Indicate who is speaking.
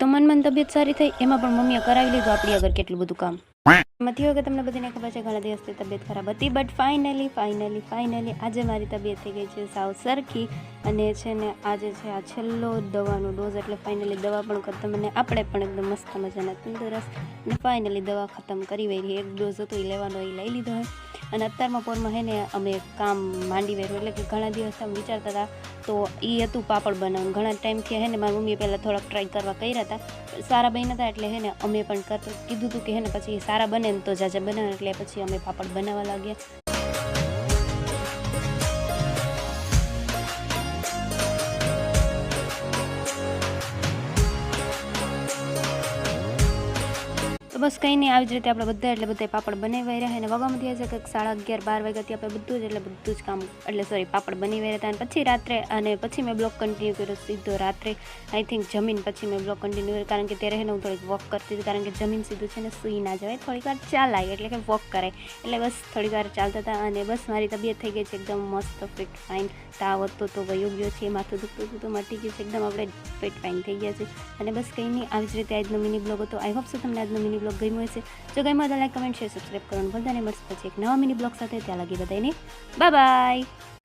Speaker 1: તો મન મન તબિયત સારી થઈ એમાં પણ મમ્મીએ કરાવી લીધું આપણી આગળ કેટલું બધું કામ. એમાં હોય કે તમને બધાને ખબર છે ઘણા દિવસથી તબિયત ખરાબ હતી બટ ફાઇનલી ફાઇનલી ફાઇનલી આજે મારી તબિયત થઈ ગઈ છે સાવ સરખી. અને છે ને આજે છે આ છેલ્લો દવાનો ડોઝ એટલે ફાઇનલી દવા પણ ખતમ અને આપણે પણ એકદમ મસ્ત મજાના તંદુરસ્ત. અને ફાઇનલી દવા ખતમ કરી વળી એક ડોઝ હતો એ લેવાનો એ લઈ લીધો. હોય અને અત્યારમાં પોરમાં હે અમે કામ માંડી વેરું એટલે કે ઘણા દિવસ અમે વિચારતા હતા, તો એ હતું પાપડ બનાવવાનું. ઘણા ટાઈમથી હે ને મારી મમ્મીએ પહેલાં થોડાક ટ્રાય કરવા કર્યા હતા. સારા બન્યા હતા એટલે હે ને અમે પણ કીધું હતું કે હે ને પછી સારા બને ને તો જાજા બનાવે, એટલે પછી અમે પાપડ બનાવવા લાગ્યા. તો બસ કંઈ નહીં આવી જ રીતે આપણે બધા એટલે બધા પાપડ બનાવી રહ્યા અને વાગવામાં થયા છે કંઈક સાડા અગિયાર, બાર વાગ્યાથી આપણે બધું જ એટલે બધું જ કામ, એટલે સોરી પાપડ બની રહ્યા હતા અને પછી રાત્રે અને પછી મેં બ્લોગ કન્ટિન્યુ કર્યો સીધો રાત્રે. આઈ થિંક જમીન પછી મેં બ્લોગ કન્ટિન્યુ કર્યો, કારણ કે ત્યારે હું થોડીક વોક કરતી હતી, કારણ કે જમીન સીધું છે ને સૂઈ ના જવાય, થોડીક વાર ચાલાય, એટલે કે વોક કરાય. એટલે બસ થોડીક વાર ચાલતા હતા અને બસ મારી તબિયત થઈ ગઈ છે એકદમ મસ્ત ફિટ ફાઇન તાવ હતો તો વયો ગયો છે, માથું દુખતું હતું તો મટી ગયું છે, એકદમ આપણે ફિટ ફાઇન થઈ ગયા છે. અને બસ કંઈ નહીં આવી જ રીતે આજનો મિની બ્લોગ હતો. આઈ હોપ સો તમને આજનો મિની બ્લોગ ગમ્યો હશે. જો ગમ્યો તો લાઈક, કમેન્ટ શેર સબસ્ક્રાઈબ કરવાનું ભૂલતા નહીં. મળશે પછી એક નવા મિની બ્લોગ સાથે. ત્યાં લગી બધાને બાય બાય